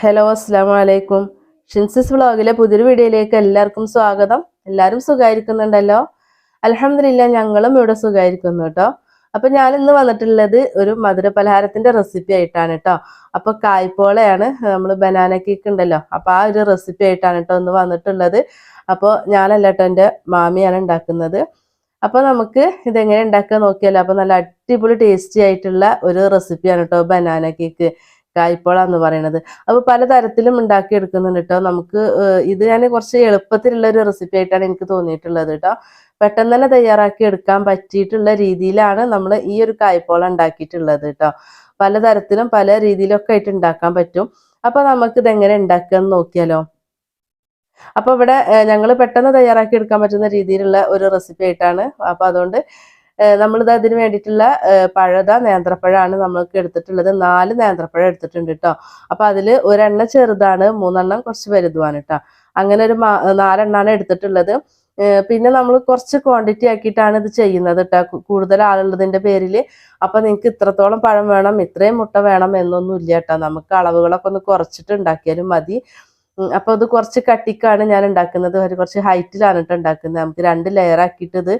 Hello അസ്സാം വലൈക്കും ഷിൻസിസ് വ്ളോഗിലെ പുതിയൊരു വീഡിയോയിലേക്ക് എല്ലാവർക്കും സ്വാഗതം. എല്ലാവരും സുഖമായിരിക്കുന്നുണ്ടല്ലോ അലഹമില്ല ഞങ്ങളും ഇവിടെ സുഖമായിരിക്കുന്നു കേട്ടോ. അപ്പൊ ഞാൻ ഇന്ന് വന്നിട്ടുള്ളത് ഒരു മധുര പലഹാരത്തിന്റെ റെസിപ്പി ആയിട്ടാണ് കേട്ടോ. അപ്പൊ കായ്പോളയാണ് നമ്മൾ ബനാന കേക്ക് ഉണ്ടല്ലോ. അപ്പൊ ആ ഒരു റെസിപ്പി ആയിട്ടാണ് കേട്ടോ ഇന്ന് വന്നിട്ടുള്ളത്. അപ്പോൾ ഞാനല്ല കേട്ടോ എന്റെ മാമിയാണ് ഉണ്ടാക്കുന്നത്. അപ്പൊ നമുക്ക് ഇതെങ്ങനെ ഉണ്ടാക്കുക നോക്കിയാലോ. അപ്പൊ നല്ല അടിപൊളി ടേസ്റ്റി ആയിട്ടുള്ള ഒരു റെസിപ്പിയാണ് കേട്ടോ ബനാന കേക്ക് കായ്പോള എന്ന് പറയുന്നത് അപ്പോൾ പലതരത്തിലും ഉണ്ടാക്കി എടുക്കുന്നുണ്ട് കേട്ടോ നമുക്ക് ഇത് ഞാൻ കുറച്ച് എളുപ്പത്തിലുള്ള ഒരു റെസിപ്പി ആയിട്ടാണ് എനിക്ക് തോന്നിയിട്ടുള്ളത് കേട്ടോ പെട്ടെന്ന് തന്നെ തയ്യാറാക്കി എടുക്കാൻ പറ്റിയിട്ടുള്ള രീതിയിലാണ് നമ്മൾ ഈ ഒരു കായ്പോള ഉണ്ടാക്കിയിട്ടുള്ളത് കേട്ടോ പലതരത്തിലും പല രീതിയിലൊക്കെ ആയിട്ട് ഉണ്ടാക്കാൻ പറ്റും. അപ്പൊ നമുക്ക് ഇത് എങ്ങനെ ഉണ്ടാക്കുക എന്ന് നോക്കിയാലോ. അപ്പൊ ഇവിടെ ഞങ്ങൾ പെട്ടെന്ന് തയ്യാറാക്കി എടുക്കാൻ പറ്റുന്ന രീതിയിലുള്ള ഒരു റെസിപ്പി ആയിട്ടാണ്. അപ്പൊ അതുകൊണ്ട് നമ്മളിത് അതിന് വേണ്ടിയിട്ടുള്ള പഴത നേന്ത്രപ്പഴമാണ് നമ്മൾക്ക് എടുത്തിട്ടുള്ളത്. നാല് നേന്ത്രപ്പഴം എടുത്തിട്ടുണ്ട് കേട്ടോ അപ്പൊ അതിൽ ഒരെണ്ണം ചെറുതാണ് മൂന്നെണ്ണം കുറച്ച് വലുതുമാണ് കേട്ടോ അങ്ങനെ ഒരു നാലെണ്ണാണ് എടുത്തിട്ടുള്ളത്. പിന്നെ നമ്മൾ കുറച്ച് ക്വാണ്ടിറ്റി ആക്കിയിട്ടാണ് ഇത് ചെയ്യുന്നത് കേട്ടോ കൂടുതൽ ആളുള്ളതിന്റെ പേരിൽ അപ്പൊ നിങ്ങൾക്ക് ഇത്രത്തോളം പഴം വേണം ഇത്രയും മുട്ട വേണം എന്നൊന്നും ഇല്ല കേട്ടോ നമുക്ക് അളവുകളൊക്കെ ഒന്ന് കുറച്ചിട്ട് ഉണ്ടാക്കിയാലും മതി. അപ്പോൾ അപ്പൊ ഇത് കുറച്ച് കട്ടിക്കാണ് ഞാൻ ഉണ്ടാക്കുന്നത്. ഒരു കുറച്ച് ഹൈറ്റിലാണ് കേട്ടോ ഉണ്ടാക്കുന്നത്. നമുക്ക് രണ്ട് ലെയർ ആക്കിയിട്ട് ഇത്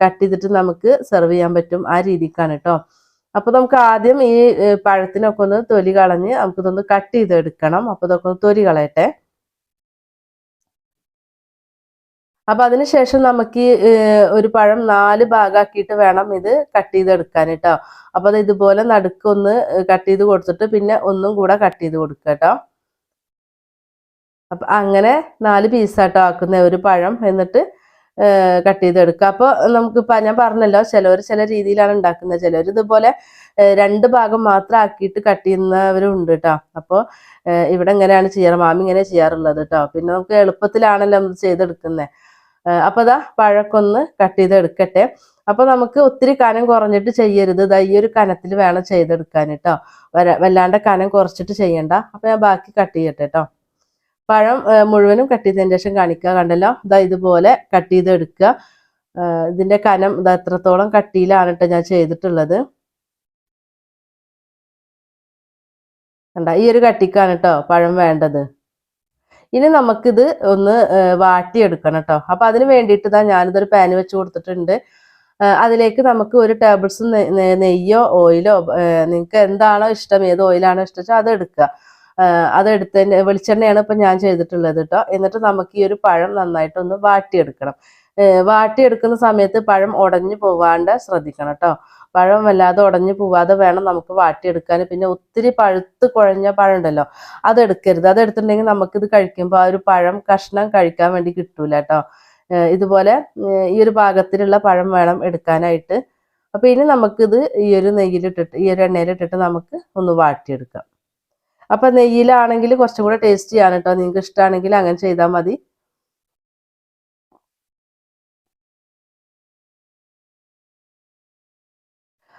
കട്ട് ചെയ്തിട്ട് നമുക്ക് സെർവ് ചെയ്യാൻ പറ്റും ആ രീതിക്കാണ് കേട്ടോ അപ്പൊ നമുക്ക് ആദ്യം ഈ പഴത്തിനൊക്കെ ഒന്ന് തൊലി കളഞ്ഞ് നമുക്കിതൊന്ന് കട്ട് ചെയ്തെടുക്കണം. അപ്പൊ ഇതൊക്കെ ഒന്ന് തൊലി കളയട്ടെ. അപ്പൊ അതിനുശേഷം നമുക്ക് ഒരു പഴം നാല് ഭാഗമാക്കിയിട്ട് വേണം ഇത് കട്ട് ചെയ്തെടുക്കാൻ കേട്ടോ അപ്പൊ അത് ഇതുപോലെ നടുക്കൊന്ന് കട്ട് ചെയ്ത് കൊടുത്തിട്ട് പിന്നെ ഒന്നും കൂടെ കട്ട് ചെയ്ത് കൊടുക്കുക കേട്ടോ അപ്പൊ അങ്ങനെ നാല് പീസാട്ടോ ആക്കുന്ന ഒരു പഴം. എന്നിട്ട് കട്ട് ചെയ്തെടുക്കുക അപ്പോൾ നമുക്ക് ഇപ്പൊ ഞാൻ പറഞ്ഞല്ലോ ചിലവർ ചില രീതിയിലാണ് ഉണ്ടാക്കുന്നത്. ചിലവർ ഇതുപോലെ രണ്ട് ഭാഗം മാത്രം ആക്കിയിട്ട് കട്ട് ചെയ്യുന്നവരും ഉണ്ട് കേട്ടോ അപ്പോൾ ഇവിടെ ഇങ്ങനെയാണ് ചെയ്യാറ്. മാമി ഇങ്ങനെ ചെയ്യാറുള്ളത് കേട്ടോ പിന്നെ നമുക്ക് എളുപ്പത്തിലാണല്ലോ നമ്മൾ ചെയ്തെടുക്കുന്നത് അപ്പൊ അതാ പഴക്കൊന്ന് കട്ട് ചെയ്തെടുക്കട്ടെ അപ്പൊ നമുക്ക് ഒത്തിരി കനം കുറഞ്ഞിട്ട് ചെയ്യരുത്. ദാ ഈ ഒരു കനത്തിൽ വേണം ചെയ്തെടുക്കാൻ കേട്ടോ വല്ലാണ്ട് കനം കുറച്ചിട്ട് ചെയ്യണ്ട. അപ്പൊ ഞാൻ ബാക്കി കട്ട് ചെയ്യട്ടെ കേട്ടോ പഴം മുഴുവനും കട്ട് ചെയ്തതിന് ശേഷം കാണിക്കുക. കണ്ടല്ലോ? ഇതാ ഇതുപോലെ കട്ട് ചെയ്ത് എടുക്കുക ഇതിന്റെ കനം ഇതാ എത്രത്തോളം കട്ടിയിലാണ് കേട്ടോ ഞാൻ ചെയ്തിട്ടുള്ളത്. കണ്ട ഈ ഒരു കട്ടിക്കാണ് കേട്ടോ പഴം വേണ്ടത്. ഇനി നമുക്കിത് ഒന്ന് വാട്ടിയെടുക്കണം കേട്ടോ അപ്പൊ അതിന് വേണ്ടിയിട്ട് ഇതാ ഞാനിതൊരു പാന് വെച്ച് കൊടുത്തിട്ടുണ്ട്. അതിലേക്ക് നമുക്ക് ഒരു ടേബിൾസ് നെയ്യോ ഓയിലോ നിങ്ങൾക്ക് എന്താണോ ഇഷ്ടം ഏത് ഓയിലാണോ ഇഷ്ടം അത് എടുക്കുക. ആഹ് അതെടുത്തതിന് വെളിച്ചെണ്ണയാണ് ഇപ്പം ഞാൻ ചെയ്തിട്ടുള്ളത് കേട്ടോ എന്നിട്ട് നമുക്ക് ഈ ഒരു പഴം നന്നായിട്ടൊന്ന് വാട്ടിയെടുക്കണം. വാട്ടിയെടുക്കുന്ന സമയത്ത് പഴം ഉടഞ്ഞു പോവാണ്ട് ശ്രദ്ധിക്കണം കേട്ടോ പഴം വല്ലാതെ ഉടഞ്ഞു പോവാതെ വേണം നമുക്ക് വാട്ടിയെടുക്കാൻ. പിന്നെ ഒത്തിരി പഴുത്ത് കുഴഞ്ഞ പഴം ഉണ്ടല്ലോ അതെടുക്കരുത്. അതെടുത്തിട്ടുണ്ടെങ്കിൽ നമുക്കിത് കഴിക്കുമ്പോൾ ആ ഒരു പഴം കഷ്ണം കഴിക്കാൻ വേണ്ടി കിട്ടൂല കേട്ടോ ഇതുപോലെ ഈ ഒരു പാകത്തിലുള്ള പഴം വേണം എടുക്കാനായിട്ട്. അപ്പൊ ഇനി നമുക്കിത് ഈ ഒരു നെയ്യിലിട്ടിട്ട് ഈ ഒരു എണ്ണയിലിട്ടിട്ട് നമുക്ക് ഒന്ന് വാട്ടിയെടുക്കാം. അപ്പൊ നെയ്യിലാണെങ്കിൽ കുറച്ചും കൂടെ ടേസ്റ്റ് ചെയ്യാണ് കേട്ടോ നിങ്ങൾക്ക് ഇഷ്ടമാണെങ്കിൽ അങ്ങനെ ചെയ്താൽ മതി.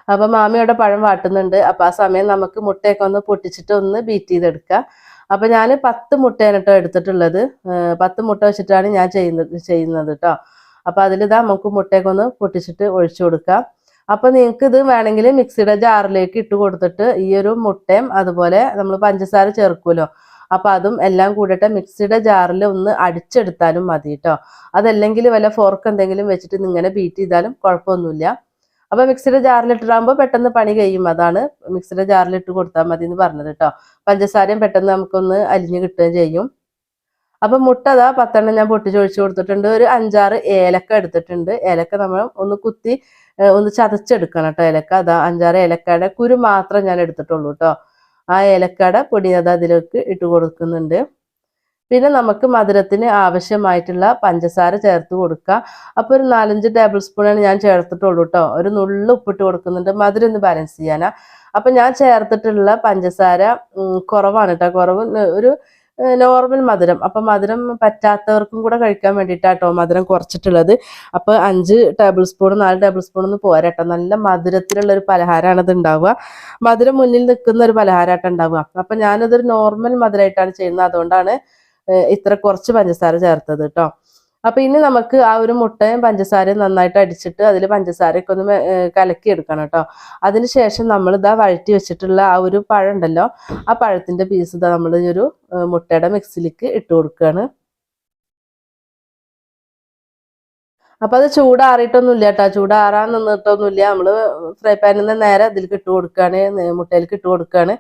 അപ്പൊ മാമിയുടെ പഴം വാട്ടുന്നുണ്ട്. അപ്പൊ ആ സമയം നമുക്ക് മുട്ടയൊക്കെ ഒന്ന് പൊട്ടിച്ചിട്ട് ഒന്ന് ബീറ്റ് ചെയ്തെടുക്കുക അപ്പൊ ഞാൻ പത്ത് മുട്ടയാണ് കേട്ടോ എടുത്തിട്ടുള്ളത്. പത്ത് മുട്ട വെച്ചിട്ടാണ് ഞാൻ ചെയ്യുന്നത് ചെയ്യുന്നത് കേട്ടോ അപ്പൊ അതിലിതാ നമുക്ക് മുട്ടയൊക്കെ ഒന്ന് പൊട്ടിച്ചിട്ട് ഒഴിച്ചു കൊടുക്കാം. അപ്പൊ നിങ്ങൾക്ക് ഇത് വേണമെങ്കിൽ മിക്സിയുടെ ജാറിലേക്ക് ഇട്ട് കൊടുത്തിട്ട് ഈ ഒരു മുട്ടയും അതുപോലെ നമ്മൾ പഞ്ചസാര ചേർക്കുമല്ലോ. അപ്പൊ അതും എല്ലാം കൂടിയിട്ട് മിക്സിയുടെ ജാറിൽ ഒന്ന് അടിച്ചെടുത്താലും മതി കേട്ടോ അതല്ലെങ്കിൽ വല്ല ഫോർക്ക് എന്തെങ്കിലും വെച്ചിട്ട് ഇങ്ങനെ ബീറ്റ് ചെയ്താലും കുഴപ്പമൊന്നുമില്ല. അപ്പൊ മിക്സിയുടെ ജാറിലിട്ടിട്ടാകുമ്പോൾ പെട്ടെന്ന് പണി കഴിയും. അതാണ് മിക്സിയുടെ ജാറിലിട്ട് കൊടുത്താൽ മതി എന്ന് പറഞ്ഞത് കേട്ടോ പഞ്ചസാരയും പെട്ടെന്ന് നമുക്കൊന്ന് അലിഞ്ഞു കിട്ടുകയും ചെയ്യും. അപ്പൊ മുട്ട അതാ പത്തെണ്ണം ഞാൻ പൊട്ടിച്ചൊഴിച്ചു കൊടുത്തിട്ടുണ്ട്. ഒരു അഞ്ചാറ് ഏലക്ക എടുത്തിട്ടുണ്ട്. ഏലക്ക നമ്മൾ ഒന്ന് കുത്തി ഒന്ന് ചതച്ചെടുക്കണം കേട്ടോ ഏലക്ക. അതാ അഞ്ചാറ് ഏലക്കയുടെ കുരു മാത്രം ഞാൻ എടുത്തിട്ടുള്ളൂ കേട്ടോ. ആ ഏലക്കയുടെ പൊടി അത് അതിലേക്ക് ഇട്ട് കൊടുക്കുന്നുണ്ട്. പിന്നെ നമുക്ക് മധുരത്തിന് ആവശ്യമായിട്ടുള്ള പഞ്ചസാര ചേർത്ത് കൊടുക്കുക അപ്പോൾ ഒരു നാലഞ്ച് ടേബിൾ സ്പൂണാണ് ഞാൻ ചേർത്തിട്ടുള്ളൂ കേട്ടോ. ഒരു നുള്ളു ഉപ്പിട്ട് കൊടുക്കുന്നുണ്ട്. മധുരം ഒന്ന് ബാലൻസ് ചെയ്യാനാ. അപ്പം ഞാൻ ചേർത്തിട്ടുള്ള പഞ്ചസാര കുറവാണ് കേട്ടോ. കുറവ് ഒരു നോർമൽ മധുരം. അപ്പം മധുരം പറ്റാത്തവർക്കും കൂടെ കഴിക്കാൻ വേണ്ടിയിട്ടാട്ടോ മധുരം കുറച്ചിട്ടുള്ളത്. അപ്പോൾ അഞ്ച് ടേബിൾ സ്പൂൺ നാല് ടേബിൾ സ്പൂൺ ഒന്ന് പോരാട്ടോ. നല്ല മധുരത്തിലുള്ള ഒരു പലഹാരമാണ് ഇത് ഉണ്ടാവുക. മധുരം മുന്നിൽ നിൽക്കുന്ന ഒരു പലഹാരമായിട്ട് ഉണ്ടാവുക. അപ്പം ഞാനതൊരു നോർമൽ മധുരമായിട്ടാണ് ചെയ്യുന്നത്. അതുകൊണ്ടാണ് ഇത്ര കുറച്ച് പഞ്ചസാര ചേർത്തത് കേട്ടോ അപ്പൊ ഇനി നമുക്ക് ആ ഒരു മുട്ടയും പഞ്ചസാരയും നന്നായിട്ട് അടിച്ചിട്ട് അതിൽ പഞ്ചസാരയൊക്കെ ഒന്ന് കലക്കി എടുക്കണം കേട്ടോ. അതിനുശേഷം നമ്മൾ ഇതാ വഴറ്റി വെച്ചിട്ടുള്ള ആ ഒരു പഴം ഉണ്ടല്ലോ ആ പഴത്തിന്റെ പീസ് ഇതാ നമ്മൾ ഈ ഒരു മുട്ടയുടെ മിക്സിലേക്ക് ഇട്ട് കൊടുക്കുകയാണ് അപ്പൊ അത് ചൂടാറിയിട്ടൊന്നുമില്ല കേട്ടോ. ചൂടാറാൻ നിന്നിട്ടൊന്നുമില്ല. നമ്മൾ ഫ്രൈ പാനിൽ നിന്ന് നേരെ അതിലേക്ക് ഇട്ട് കൊടുക്കുകയാണ് മുട്ടയിലേക്ക് ഇട്ട് കൊടുക്കുകയാണ്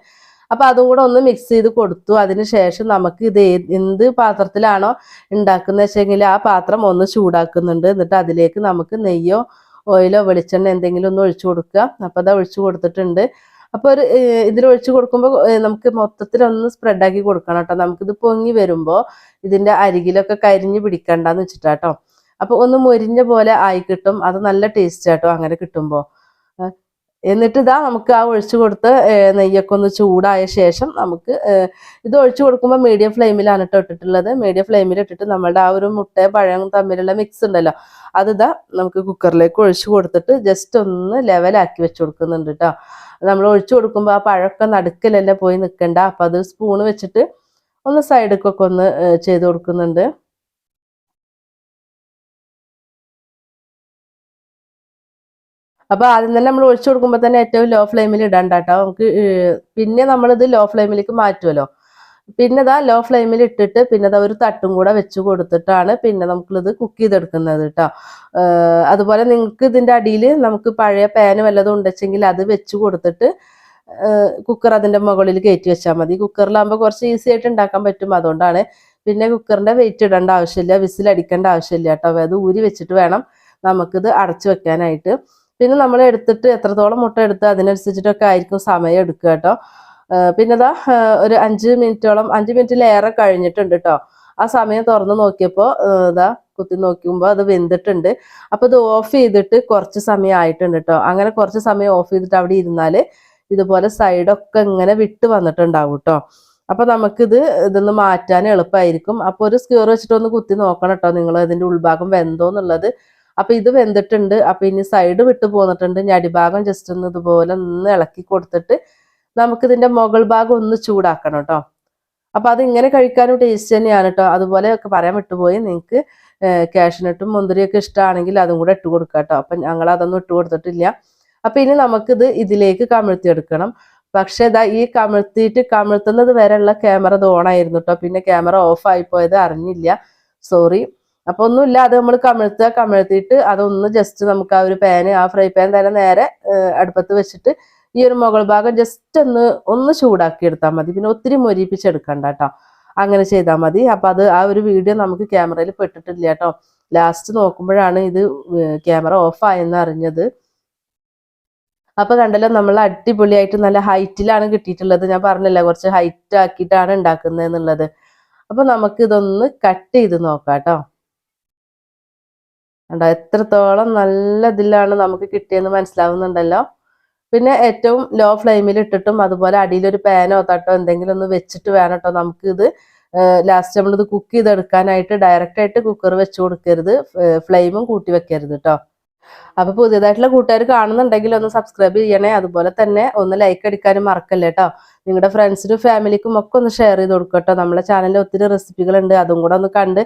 അപ്പൊ അതുകൂടെ ഒന്ന് മിക്സ് ചെയ്ത് കൊടുത്തു. അതിന് ശേഷം നമുക്ക് ഇത് എന്ത് പാത്രത്തിലാണോ ഉണ്ടാക്കുന്ന വെച്ചെങ്കിൽ ആ പാത്രം ഒന്ന് ചൂടാക്കുന്നുണ്ട്. എന്നിട്ട് അതിലേക്ക് നമുക്ക് നെയ്യോ ഓയിലോ വെളിച്ചെണ്ണ എന്തെങ്കിലും ഒന്ന് ഒഴിച്ചു കൊടുക്കുക. അപ്പൊ അത് ഒഴിച്ചു കൊടുത്തിട്ടുണ്ട്. അപ്പോൾ ഒരു ഇതിൽ ഒഴിച്ചു കൊടുക്കുമ്പോൾ നമുക്ക് മൊത്തത്തിൽ ഒന്ന് സ്പ്രെഡാക്കി കൊടുക്കണം കേട്ടോ. നമുക്കിത് പൊങ്ങി വരുമ്പോൾ ഇതിന്റെ അരികിലൊക്കെ കരിഞ്ഞ് പിടിക്കണ്ടെന്ന് വെച്ചിട്ടാട്ടോ അപ്പോൾ ഒന്ന് മൊരിഞ്ഞ പോലെ ആയി കിട്ടും. അത് നല്ല ടേസ്റ്റ് ആട്ടോ അങ്ങനെ കിട്ടുമ്പോൾ എന്നിട്ട് ഇതാ നമുക്ക് ആ ഒഴിച്ചു കൊടുത്ത് നെയ്യൊക്കെ ഒന്ന് ചൂടായ ശേഷം നമുക്ക് ഇത് ഒഴിച്ചു കൊടുക്കുമ്പോൾ മീഡിയം ഫ്ലെയിമിലാണ് കേട്ടോ ഇട്ടിട്ടുള്ളത്. മീഡിയം ഫ്ലെയിമിൽ ഇട്ടിട്ട് നമ്മുടെ ആ ഒരു മുട്ടയും പഴവും തമ്മിലുള്ള മിക്സ് ഉണ്ടല്ലോ. അത് ഇതാ നമുക്ക് കുക്കറിലേക്ക് ഒഴിച്ചു കൊടുത്തിട്ട് ജസ്റ്റ് ഒന്ന് ലെവലാക്കി വെച്ച് കൊടുക്കുന്നുണ്ട് കേട്ടോ നമ്മൾ ഒഴിച്ചു കൊടുക്കുമ്പോൾ ആ പഴമൊക്കെ നടുക്കിലല്ലേ പോയി നിൽക്കണ്ട അപ്പം അത് സ്പൂണ് വെച്ചിട്ട് ഒന്ന് സൈഡിലേക്കൊക്കെ ഒന്ന് ചെയ്ത് കൊടുക്കുന്നുണ്ട്. അപ്പൊ ആദ്യം തന്നെ നമ്മൾ ഒഴിച്ചു കൊടുക്കുമ്പോൾ തന്നെ ഏറ്റവും ലോ ഫ്ലെയിമിൽ ഇടണ്ട കേട്ടോ നമുക്ക് പിന്നെ നമ്മളിത് ലോ ഫ്ലെയിമിലേക്ക് മാറ്റുമല്ലോ പിന്നെ ഇതാ ലോ ഫ്ലെയിമിൽ ഇട്ടിട്ട് പിന്നെ ഇതാ ഒരു തട്ടും കൂടെ വെച്ച് കൊടുത്തിട്ടാണ് പിന്നെ നമുക്കിത് കുക്ക് ചെയ്തെടുക്കുന്നത് കേട്ടോ അതുപോലെ നിങ്ങൾക്ക് ഇതിന്റെ അടിയിൽ നമുക്ക് പഴയ പാന് വല്ലതും ഉണ്ടെച്ചെങ്കിൽ അത് വെച്ച് കൊടുത്തിട്ട് കുക്കർ അതിന്റെ മുകളിൽ കയറ്റി വെച്ചാൽ മതി. കുക്കറിലാകുമ്പോൾ കുറച്ച് ഈസി ആയിട്ട് ഉണ്ടാക്കാൻ പറ്റും. അതുകൊണ്ടാണ് പിന്നെ കുക്കറിന്റെ വെയിറ്റ് ഇടേണ്ട ആവശ്യമില്ല വിസിൽ അടിക്കേണ്ട ആവശ്യമില്ല കേട്ടോ അത് ഊരി വെച്ചിട്ട് വേണം നമുക്കിത് അടച്ചു വെക്കാനായിട്ട്. പിന്നെ നമ്മൾ എടുത്തിട്ട് എത്രത്തോളം മുട്ട എടുത്ത് അതിനനുസരിച്ചിട്ടൊക്കെ ആയിരിക്കും സമയം എടുക്കുക കേട്ടോ. പിന്നെതാ ഒരു അഞ്ച് മിനിറ്റോളം അഞ്ച് മിനിറ്റിലേറെ കഴിഞ്ഞിട്ടുണ്ട് കേട്ടോ ആ സമയം തുറന്ന് നോക്കിയപ്പോൾ ഇതാ കുത്തി നോക്കുമ്പോൾ അത് വെന്തിട്ടുണ്ട്. അപ്പോൾ ഇത് ഓഫ് ചെയ്തിട്ട് കുറച്ച് സമയം ആയിട്ടുണ്ട് കേട്ടോ അങ്ങനെ കുറച്ച് സമയം ഓഫ് ചെയ്തിട്ട് അവിടെ ഇരുന്നാൽ ഇതുപോലെ സൈഡൊക്കെ ഇങ്ങനെ വിട്ട് വന്നിട്ടുണ്ടാവും കേട്ടോ അപ്പൊ നമുക്കിത് ഇതൊന്ന് മാറ്റാൻ എളുപ്പമായിരിക്കും അപ്പോൾ ഒരു സ്ക്യൂർ വെച്ചിട്ടൊന്ന് കുത്തി നോക്കണം കേട്ടോ നിങ്ങൾ ഇതിന്റെ ഉൾഭാഗം വെന്തോ എന്നുള്ളത് അപ്പൊ ഇത് വെന്തിട്ടുണ്ട്. അപ്പൊ ഇനി സൈഡ് വിട്ടു പോന്നിട്ടുണ്ട്. ഇനി അടിഭാഗം ജസ്റ്റ് ഒന്ന് ഇതുപോലെ ഒന്ന് ഇളക്കി കൊടുത്തിട്ട് നമുക്ക് ഇതിന്റെ മുകൾ ഭാഗം ഒന്ന് ചൂടാക്കണം കേട്ടോ അപ്പൊ അത് ഇങ്ങനെ കഴിക്കാനും ടേസ്റ്റ് തന്നെയാണ് കേട്ടോ അതുപോലെ ഒക്കെ പറയാൻ വിട്ടുപോയി. നിങ്ങൾക്ക് കാഷ്നട്ടും മുന്തിരിയൊക്കെ ഇഷ്ടമാണെങ്കിൽ അതും കൂടെ ഇട്ട് കൊടുക്കാം കേട്ടോ അപ്പൊ ഞങ്ങൾ അതൊന്നും ഇട്ട് കൊടുത്തിട്ടില്ല. അപ്പൊ ഇനി നമുക്കിത് ഇതിലേക്ക് കമിഴ്ത്തി എടുക്കണം പക്ഷെ ഇതാ ഈ കമിഴ്ത്തിയിട്ട് കമിഴ്ത്തുന്നത് വരെയുള്ള ക്യാമറ ഇത് ഓൺ ആയിരുന്നു കേട്ടോ പിന്നെ ക്യാമറ ഓഫ് ആയി പോയത് അറിഞ്ഞില്ല. സോറി അപ്പൊ ഒന്നുമില്ല അത് നമ്മൾ കമിഴ്ത്തുക കമിഴ്ത്തിയിട്ട് അതൊന്ന് ജസ്റ്റ് നമുക്ക് ആ ഒരു പാന് ആ ഫ്രൈ പാൻ തന്നെ നേരെ അടുപ്പത്ത് വെച്ചിട്ട് ഈ ഒരു മുകൾ ഭാഗം ജസ്റ്റ് ഒന്ന് ഒന്ന് ചൂടാക്കി എടുത്താൽ മതി. പിന്നെ ഒത്തിരി മൊരിപ്പിച്ചെടുക്കണ്ട കേട്ടോ അങ്ങനെ ചെയ്താൽ മതി. അപ്പൊ അത് ആ ഒരു വീഡിയോ നമുക്ക് ക്യാമറയിൽ പെട്ടിട്ടില്ല കേട്ടോ ലാസ്റ്റ് നോക്കുമ്പോഴാണ് ഇത് ക്യാമറ ഓഫ് ആയെന്ന് അറിഞ്ഞത്. അപ്പൊ കണ്ടല്ലോ നമ്മൾ അടിപൊളിയായിട്ട് നല്ല ഹൈറ്റിലാണ് കിട്ടിയിട്ടുള്ളത്. ഞാൻ പറഞ്ഞില്ല കുറച്ച് ഹൈറ്റ് ആക്കിയിട്ടാണ് ഉണ്ടാക്കുന്നത് എന്നുള്ളത് അപ്പൊ നമുക്ക് ഇതൊന്ന് കട്ട് ചെയ്ത് നോക്കാം കേട്ടോ കണ്ടോ? എത്രത്തോളം നല്ല ഇതിലാണ് നമുക്ക് കിട്ടിയെന്ന് മനസ്സിലാവുന്നുണ്ടല്ലോ. പിന്നെ ഏറ്റവും ലോ ഫ്ലെയിമിൽ ഇട്ടിട്ടും അതുപോലെ അടിയിലൊരു പാനോ തട്ടോ എന്തെങ്കിലും ഒന്ന് വെച്ചിട്ട് വേണം കേട്ടോ നമുക്ക് ഇത് ലാസ്റ്റ് നമ്മളിത് കുക്ക് ചെയ്തെടുക്കാനായിട്ട് ഡയറക്റ്റ് ആയിട്ട് കുക്കർ വെച്ച് കൊടുക്കരുത് ഫ്ലെയിമും കൂട്ടി വെക്കരുത് കേട്ടോ അപ്പൊ പുതിയതായിട്ടുള്ള കൂട്ടുകാർ കാണുന്നുണ്ടെങ്കിൽ ഒന്ന് സബ്സ്ക്രൈബ് ചെയ്യണേ. അതുപോലെ തന്നെ ഒന്ന് ലൈക്ക് അടിക്കാനും മറക്കല്ലേ കേട്ടോ നിങ്ങളുടെ ഫ്രണ്ട്സിനും ഫാമിലിക്കും ഒക്കെ ഒന്ന് ഷെയർ ചെയ്ത് കൊടുക്കട്ടോ കേട്ടോ നമ്മളെ ചാനലിൽ ഒത്തിരി റെസിപ്പികളുണ്ട് അതും കൂടെ ഒന്ന് കണ്ട്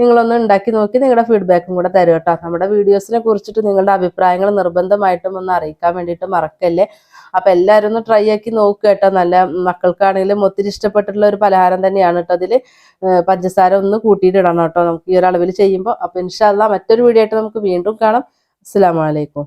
നിങ്ങളൊന്ന് ഉണ്ടാക്കി നോക്കി നിങ്ങളുടെ ഫീഡ്ബാക്കും കൂടെ തരും കേട്ടോ നമ്മുടെ വീഡിയോസിനെ കുറിച്ചിട്ട് നിങ്ങളുടെ അഭിപ്രായങ്ങൾ നിർബന്ധമായിട്ടും ഒന്ന് അറിയിക്കാൻ വേണ്ടിയിട്ട് മറക്കല്ലേ. അപ്പൊ എല്ലാവരും ഒന്ന് ട്രൈ ആക്കി നോക്കുക കേട്ടോ നല്ല മക്കൾക്കാണെങ്കിലും ഒത്തിരി ഇഷ്ടപ്പെട്ടിട്ടുള്ള ഒരു പലഹാരം തന്നെയാണ് കേട്ടോ അതിൽ പഞ്ചസാര ഒന്ന് കൂട്ടിയിട്ടിടണം കേട്ടോ നമുക്ക് ഈ ഒരളവിൽ ചെയ്യുമ്പോൾ അപ്പൊ ഇൻഷാല്ല മറ്റൊരു വീഡിയോ ആയിട്ട് നമുക്ക് വീണ്ടും കാണാം. അസ്സലാമു അലൈക്കും